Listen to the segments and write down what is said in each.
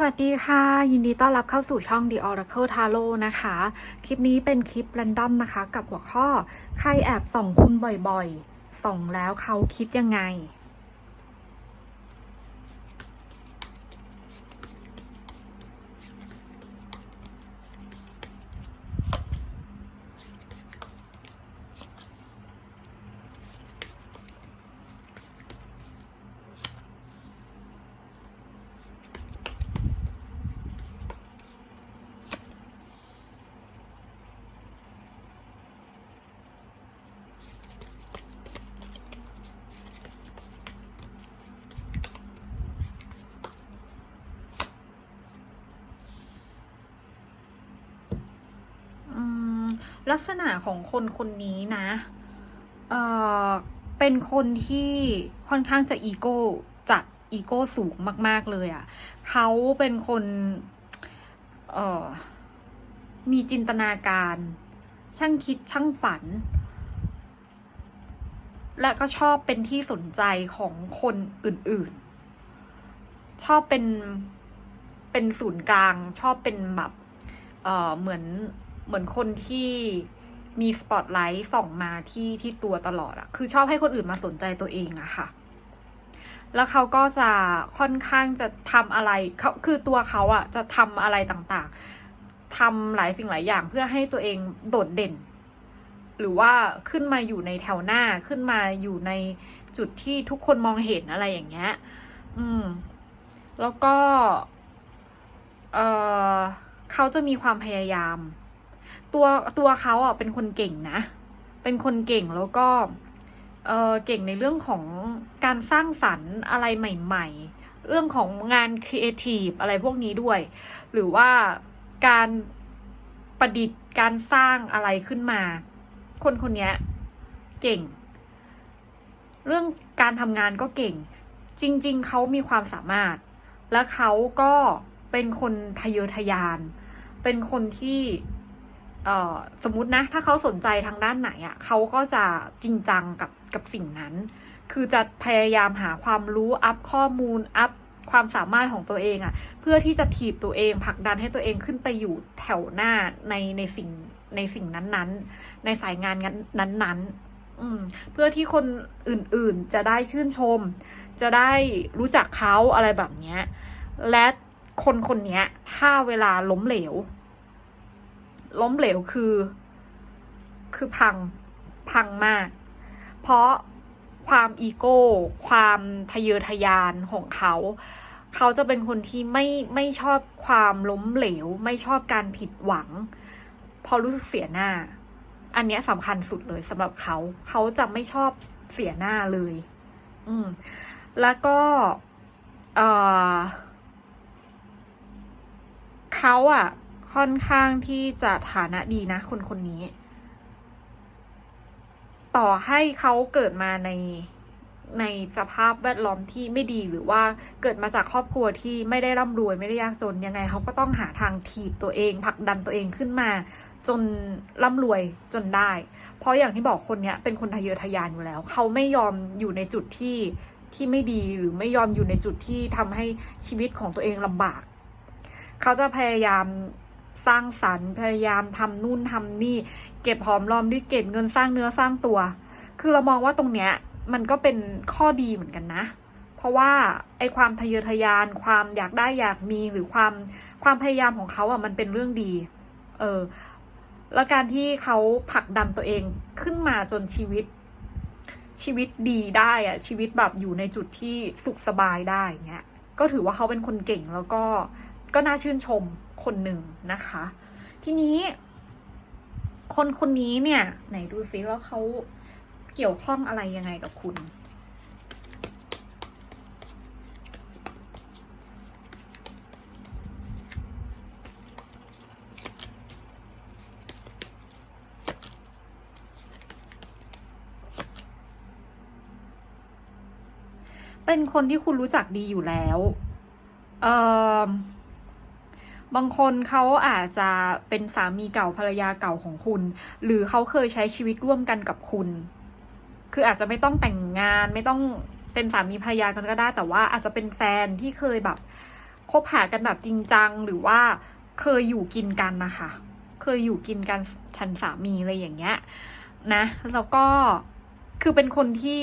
สวัสดีค่ะ ยินดีต้อนรับเข้าสู่ช่อง The Oracle Tarot นะคะ คลิปนี้เป็นคลิปแรนดอมนะคะ กับหัวข้อ ใครแอบส่องคุณบ่อยๆ ส่องแล้วเขาคิดยังไง อืม ลักษณะของคนคนนี้นะ เอ่อเป็นคนที่ค่อนข้างจะอีโก้จัดอีโก้สูงมาก ๆ เลยอะ่ะ เขาเป็นคน เอ่อมีจินตนาการ ช่างคิดช่างฝัน และก็ชอบเป็นที่สนใจของคนอื่น ๆ ชอบเป็นเป็นศูนย์กลาง ชอบเป็นแบบ เอ่อเหมือน เหมือนคนที่มีสปอตไลท์ส่องมาที่ที่ตัวตลอดอะคือชอบให้คนอื่นมาสนใจตัวเองอะค่ะ แล้วเขาก็จะค่อนข้างจะทำอะไรเขาคือตัวเขาอะจะทำอะไรต่างๆทำหลายสิ่งหลายอย่างเพื่อให้ตัวเองโดดเด่น หรือว่าขึ้นมาอยู่ในแถวหน้าขึ้นมาอยู่ในจุดที่ทุกคนมองเห็นอะไรอย่างเงี้ย อืม แล้วก็ เออเขาจะมีความพยายาม ตัวตัวเขาอะเป็นคนเก่งนะ เป็นคนเก่งแล้วก็เออเก่งในเรื่องของการสร้างสรรค์อะไรใหม่ๆ เรื่องของงานครีเอทีฟอะไรพวกนี้ด้วย หรือว่าการประดิษฐ์การสร้างอะไรขึ้นมา คนคนนี้เก่ง เรื่องการทำงานก็เก่ง จริง ๆ เขามีความสามารถ และเขาก็เป็นคนทะเยอทะยาน เป็นคนที่ สมมตินะ ถ้าเขาสนใจทางด้านไหนอะ่ะเขาก็จะจริงจังกับกับสิ่งนั้น คือจะพยายามหาความรู้อัพข้อมูลอัพความสามารถของตัวเองอะ่ะ เพื่อที่จะถีบตัวเองผลักดันให้ตัวเองขึ้นไปอยู่แถวหน้าในในสิ่งในสิ่งนั้นๆ ในสายงานนั้นๆอืมเพื่อที่คนอื่นๆจะได้ชื่นชม จะได้รู้จักเขาอะไรแบบเนี้ยและคนคนนี้ถ้าเวลาล้มเหลว ล้มเหลวคือ คือพังพังมาก เพราะความอีโก้ ความทะเยอทะยานของเขา เขาจะเป็นคนที่ไม่ไม่ชอบความล้มเหลว ไม่ชอบการผิดหวัง พอรู้สึกเสียหน้า อันเนี้ยสำคัญสุดเลยสำหรับเขา เขาจะไม่ชอบเสียหน้าเลย อืม แล้วก็เออเขาอะ ค่อนข้างที่จะฐานะดีนะคนคนนี้ ต่อให้เขาเกิดมาในในสภาพแวดล้อมที่ไม่ดีหรือว่าเกิดมาจากครอบครัวที่ไม่ได้ร่ำรวยไม่ได้ยากจนยังไงเขาก็ต้องหาทางถีบตัวเองผลักดันตัวเองขึ้นมา จนร่ำรวยจนได้ เพราะอย่างที่บอกคนเนี้ยเป็นคนทะเยอทะยานอยู่แล้ว เขาไม่ยอมอยู่ในจุดที่ที่ไม่ดีหรือไม่ยอมอยู่ในจุดที่ทำให้ชีวิตของตัวเองลำบาก เขาจะพยายาม สร้างสรรค์พยายามทำนู่นทำนี่ เก็บหอมรอมริบเก็บเงินสร้างเนื้อสร้างตัว คือเรามองว่าตรงเนี้ยมันก็เป็นข้อดีเหมือนกันนะ เพราะว่าไอ้ความทะเยอทะยานความอยากได้อยากมีหรือความความพยายามของเขาอะมันเป็นเรื่องดี เออแล้วการที่เขาผลักดันตัวเองขึ้นมาจนชีวิต ชีวิตดีได้อะชีวิตแบบอยู่ในจุดที่สุขสบายได้เงี้ยก็ถือว่าเขาเป็นคนเก่งแล้วก็ก็น่าชื่นชม คนหนึ่งนะคะ ทีนี้ คนคนนี้เนี่ย ไหนดูซิแล้วเขาเกี่ยวข้องอะไรยังไงกับคุณเป็นคนที่คุณรู้จักดีอยู่แล้ว เอ่อ บางคนเขาอาจจะเป็นสามีเก่าภรรยาเก่าของคุณ หรือเขาเคยใช้ชีวิตร่วมกันกับคุณ คืออาจจะไม่ต้องแต่งงานไม่ต้องเป็นสามีภรรยากันก็ได้ แต่ว่าอาจจะเป็นแฟนที่เคยแบบคบหากันแบบจริงจังหรือว่าเคยอยู่กินกันนะคะ เคยอยู่กินกันฉันสามีอะไรอย่างเงี้ยนะแล้วก็คือเป็นคนที่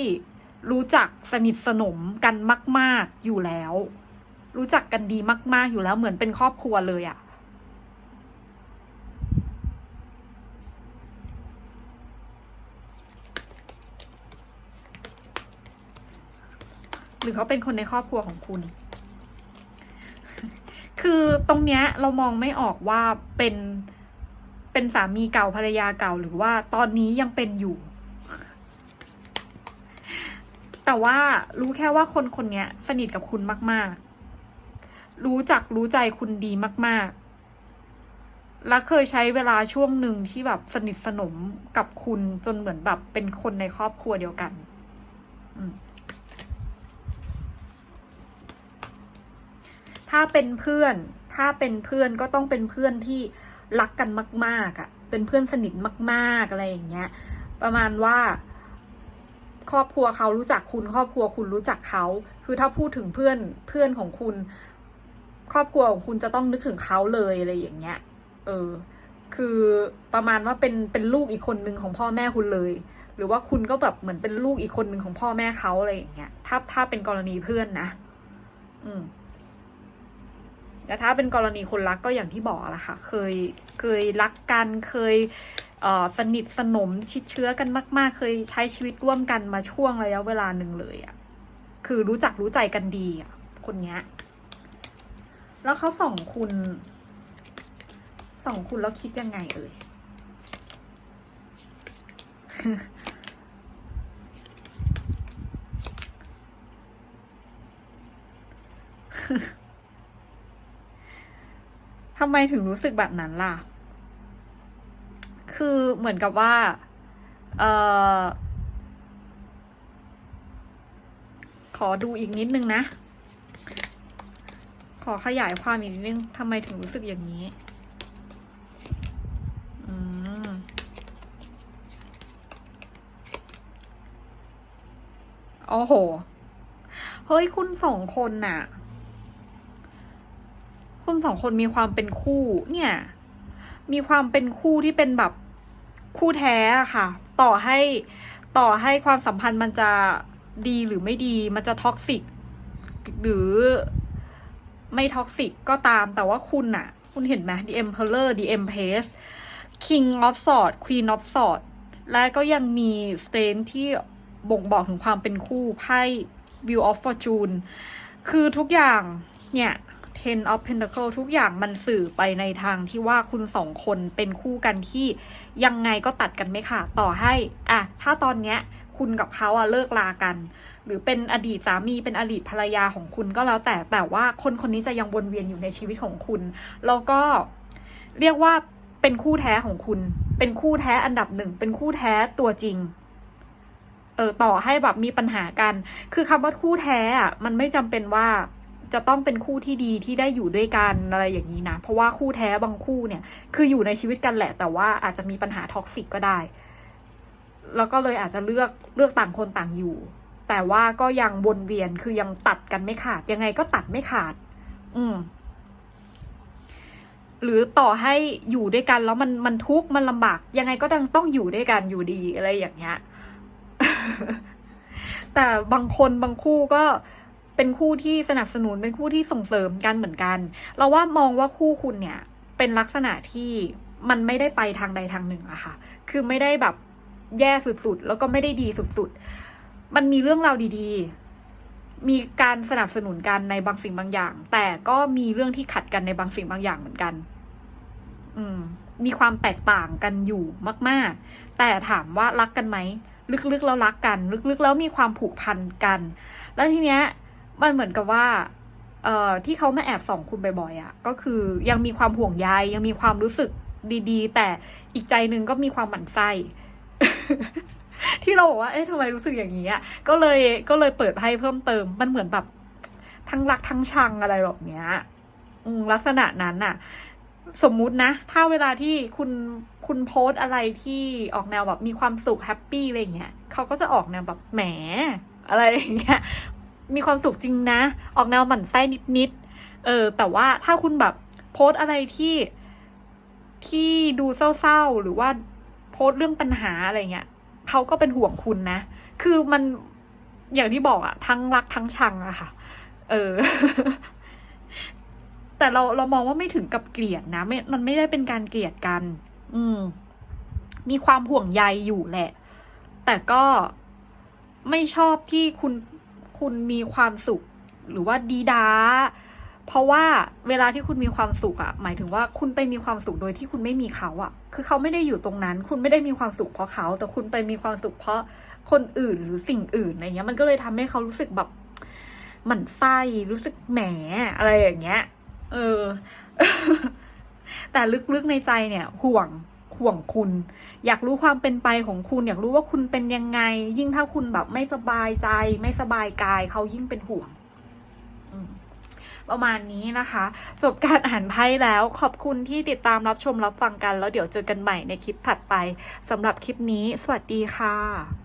รู้จักสนิทสนมกันมาก ๆอยู่แล้ว รู้จักกันดีมากๆอยู่แล้วเหมือนเป็นครอบครัวเลยอะหรือเขาเป็นคนในครอบครัวของคุณ คือตรงเนี้ยเรามองไม่ออกว่าเป็นเป็นสามีเก่าภรรยาเก่าหรือว่าตอนนี้ยังเป็นอยู่ แต่ว่ารู้แค่ว่าคนคนนี้สนิทกับคุณมาก ๆ รู้จักรู้ใจคุณดีมาก ๆ และเคยใช้เวลาช่วงหนึ่งที่แบบสนิทสนมกับคุณจนเหมือนแบบเป็นคนในครอบครัวเดียวกัน ถ้าเป็นเพื่อน ถ้าเป็นเพื่อนก็ต้องเป็นเพื่อนที่รักกันมาก ๆอะ่ะ เป็นเพื่อนสนิทมาก ๆ อะไรอย่างเงี้ย ประมาณว่าครอบครัวเขารู้จักคุณ ครอบครัวคุณรู้จักเขา คือถ้าพูดถึงเพื่อนเพื่อนของคุณ รอบครัวของคุณจะต้องนึกถึงเขาเลยอะไรอย่างเงี้ย เออ คือประมาณว่าเป็นเป็นลูกอีกคนหนึ่งของพ่อแม่คุณเลย หรือว่าคุณก็แบบเหมือนเป็นลูกอีกคนหนึ่งของพ่อแม่เขาอะไรอย่างเงี้ย ถ้าถ้าเป็นกรณีเพื่อนนะ อืมแต่ถ้าเป็นกรณีคนรักก็อย่างที่บอกแหละค่ะ เคยเคยรักกันเคยเออสนิทสนมชิดเชื้อกันมาก ๆ เคยใช้ชีวิตร่วมกันมาช่วงระยะเวลาหนึ่งเลยอะ่ะ คือรู้จักรู้ใจกันดีอะ่ะ คนเนี้ย แล้วเขาส่องคุณส่องคุณแล้วคิดยังไงเอ่ยทำไมถึงรู้สึกแบบนั้นล่ะ คือเหมือนกับว่า เออขอดูอีกนิดนึงนะ ขอขยายความอีกนิดนึงทำไมถึงรู้สึกอย่างนี้ อืม โอ้โห เฮ้ย คุณสองคนน่ะ คุณสองคนมีความเป็นคู่ เนี่ย มีความเป็นคู่ที่เป็นแบบคู่แท้อะค่ะ ต่อให้ต่อให้ความสัมพันธ์มันจะดีหรือไม่ดี มันจะท็อกซิก หรือ ไม่ท็อกซิกก็ตามแต่ว่าคุณน่ะคุณเห็นไหม The Emperor The Empress King of Swords Queen of Swords และก็ยังมีสเตนที่บ่งบอกถึงความเป็นคู่ไพ่ View of Fortune คือทุกอย่างเนี่ย Ten of Pentacle ทุกอย่างมันสื่อไปในทางที่ว่าคุณสองคนเป็นคู่กันที่ยังไงก็ตัดกันไม่ขาดต่อให้ อะ ถ้าตอนเนี้ย คุณกับเขาอะเลิกลากัน หรือเป็นอดีตสามีเป็นอดีตภรรยาของคุณก็แล้วแต่แต่ว่าคนคนนี้จะยังวนเวียนอยู่ในชีวิตของคุณ แล้วก็เรียกว่าเป็นคู่แท้ของคุณ เป็นคู่แท้อันดับหนึ่ง เป็นคู่แท้ตัวจริงเออต่อให้แบบมีปัญหากัน คือคำว่าคู่แท้อะมันไม่จำเป็นว่าจะต้องเป็นคู่ที่ดีที่ได้อยู่ด้วยกันอะไรอย่างนี้นะ เพราะว่าคู่แท้บางคู่เนี่ย คืออยู่ในชีวิตกันแหละ แต่ว่าอาจจะมีปัญหาท็อกซิกก็ได้ แล้วก็เลยอาจจะเลือกเลือกต่างคนต่างอยู่ แต่ว่าก็ยังวนเวียนคือยังตัดกันไม่ขาด ยังไงก็ตัดไม่ขาด อืม หรือต่อให้อยู่ด้วยกันแล้วมันมันทุกข์มันลำบาก ยังไงก็ต้องต้องอยู่ด้วยกันอยู่ดีอะไรอย่างเงี้ยแต่บางคนบางคู่ก็เป็นคู่ที่สนับสนุนเป็นคู่ที่ส่งเสริมกันเหมือนกัน เราว่ามองว่าคู่คุณเนี่ย เป็นลักษณะที่มันไม่ได้ไปทางใดทางหนึ่งอะค่ะ คือไม่ได้แบบ แย่สุดๆ แล้วก็ไม่ได้ดีสุดๆ มันมีเรื่องราวดีๆ มีการสนับสนุนกันในบางสิ่งบางอย่าง แต่ก็มีเรื่องที่ขัดกันในบางสิ่งบางอย่างเหมือนกัน อืม มีความแตกต่างกันอยู่มาก ๆ แต่ถามว่ารักกันไหม ลึกๆ แล้วรักกัน ลึกๆ แล้วมีความผูกพันกัน แล้วทีเนี้ย มันเหมือนกับว่าเอ่อที่เขามาแอบส่องคุณบ่อยๆอะ่ะ ก็คือยังมีความห่วงใยยังมีความรู้สึกดีๆ แต่อีกใจหนึ่งก็มีความหมั่นไส้ ที่เราบอกว่า เอ๊ะทำไมรู้สึกอย่างนี้อะก็เลยก็เลยเปิดให้เพิ่มเติม มันเหมือนแบบทั้งรักทั้งชังอะไรแบบเนี้ยอืมลักษณะนั้นน่ะ สมมุตินะ ถ้าเวลาที่คุณคุณโพสอะไรที่ออกแนวแบบมีความสุขแฮปปี้อะไรเงี้ยเขาก็จะออกแนวแบบแหม อะไรอย่างเงี้ย มีความสุขจริงนะ ออกแนวหมั่นไส้นิดๆ เออ แต่ว่าถ้าคุณแบบโพสอะไรที่ที่ดูเศร้าๆ หรือว่า โพสต์เรื่องปัญหาอะไรเงี้ยเขาก็เป็นห่วงคุณนะ คือมันอย่างที่บอกอะทั้งรักทั้งชังอะค่ะ เออ แต่เราเรามองว่าไม่ถึงกับเกลียดนะไม่มันไม่ได้เป็นการเกลียดกัน อืม มีความห่วงใยอยู่แหละ แต่ก็ไม่ชอบที่คุณคุณมีความสุข หรือว่าดีดา เพราะว่าเวลาที่คุณมีความสุขอะหมายถึงว่าคุณไปมีความสุขโดยที่คุณไม่มีเขาอะคือเขาไม่ได้อยู่ตรงนั้น คุณไม่ได้มีความสุขเพราะเขา แต่คุณไปมีความสุขเพราะคนอื่นหรือสิ่งอื่นอะไรเงี้ย มันก็เลยทำให้เขารู้สึกแบบหมั่นไส้รู้สึกแหมอะไรอย่างเงี้ย เออ แต่ลึกๆในใจเนี่ย ห่วงห่วงคุณ อยากรู้ความเป็นไปของคุณ อยากรู้ว่าคุณเป็นยังไง ยิ่งถ้าคุณแบบไม่สบายใจ ไม่สบายกายเขายิ่งเป็นห่วง ประมาณนี้นะคะ จบการอ่านไพ่แล้วขอบคุณที่ติดตามรับชมรับฟังกัน แล้วเดี๋ยวเจอกันใหม่ในคลิปถัดไปสำหรับคลิปนี้ สวัสดีค่ะ